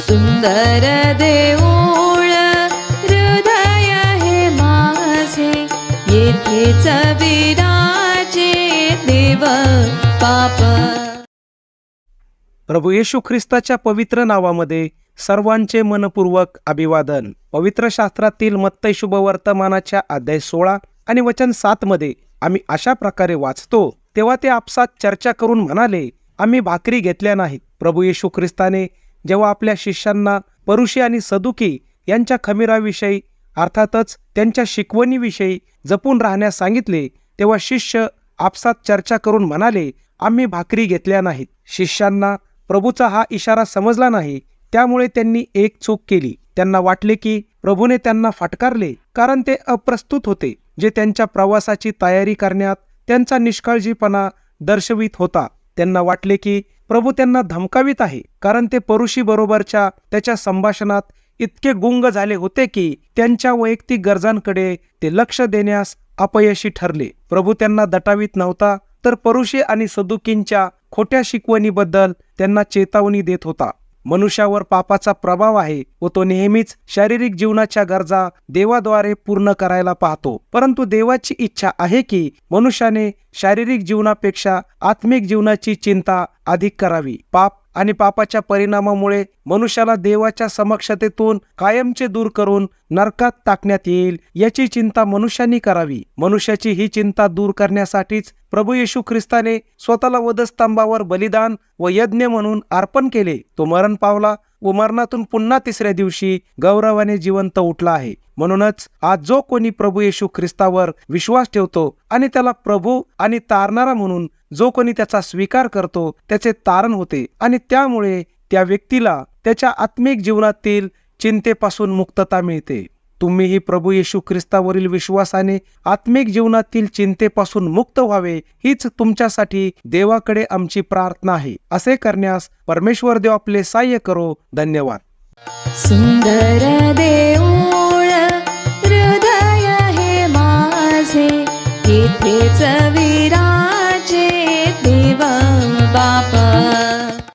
सुंदर देऊळ हृदय हे माझे. येथेच विराजे देव पाप. प्रभू येशू ख्रिस्ताच्या पवित्र नावामध्ये सर्वांचे मनपूर्वक अभिवादन. पवित्र शास्त्रातील मत्तय शुभवर्तमानाच्या अध्याय सोळा आणि वचन सात मध्ये आम्ही अशा प्रकारे वाचतो. तेव्हा ते आपसात चर्चा करून म्हणाले आम्ही भाकरी घेतल्या नाहीत. प्रभू येशू ख्रिस्ताने जेव्हा आपल्या शिष्यांना परुषी आणि सदुकी यांच्या खमीराविषयी अर्थातच त्यांच्या शिकवणीविषयी जपून राहण्यास सांगितले तेव्हा शिष्य आपसात चर्चा करून म्हणाले आम्ही भाकरी घेतल्या नाहीत. शिष्यांना प्रभूचा हा इशारा समजला नाही. त्यामुळे त्यांनी एक चूक केली. त्यांना वाटले की प्रभूने त्यांना फटकारले कारण ते अप्रस्तुत होते जे त्यांच्या प्रवासाची तयारी करण्यात त्यांचा निष्काळजीपणा दर्शवित होता. त्यांना वाटले की प्रभू त्यांना धमकावित आहे कारण ते परुषी बरोबरच्या त्याच्या संभाषणात इतके गुंग झाले होते की त्यांच्या वैयक्तिक गरजांकडे ते लक्ष देण्यास अपयशी ठरले. प्रभू त्यांना दटावीत नव्हता तर परुषे आणि सदुकींच्या खोट्या शिकवणीबद्दल त्यांना चेतावणी देत होता. मनुष्यावर पापाचा प्रभाव आहे व तो नेहमीच शारीरिक जीवनाच्या गरजा देवाद्वारे पूर्ण करायला पाहतो. परंतु देवाची इच्छा आहे की मनुष्याने शारीरिक जीवनापेक्षा आत्मिक जीवनाची चिंता अधिक करावी. पाप आणि पापाच्या परिणामामुळे मनुष्याला देवाच्या समक्षतेतून कायमचे दूर करून नरकात टाकण्यात येईल याची चिंता मनुष्यानी करावी. मनुष्याची ही चिंता दूर करण्यासाठीच प्रभू येशू ख्रिस्ताने स्वतःला वधस्तंभावर बलिदान व यज्ञ म्हणून अर्पण केले. तो मरण पावला व मरणातून पुन्हा तिसऱ्या दिवशी गौरवाने जिवंत उठला आहे. म्हणूनच आज जो कोणी प्रभू येशू ख्रिस्तावर विश्वास ठेवतो आणि त्याला प्रभू आणि तारणारा म्हणून जो कोणी त्याचा स्वीकार करतो त्याचे तारण होते आणि त्यामुळे त्या व्यक्तीला त्याच्या आत्मिक जीवनातील चिंतेपासून मुक्तता मिळते. तुम्हीही प्रभू येशू ख्रिस्तावरील विश्वासाने आत्मिक जीवनातील चिंतेपासून मुक्त व्हावे हीच तुमच्यासाठी देवाकडे आमची प्रार्थना आहे. असे करण्यास परमेश्वर देव आपले सहाय्य करो. धन्यवाद. सुंदर देव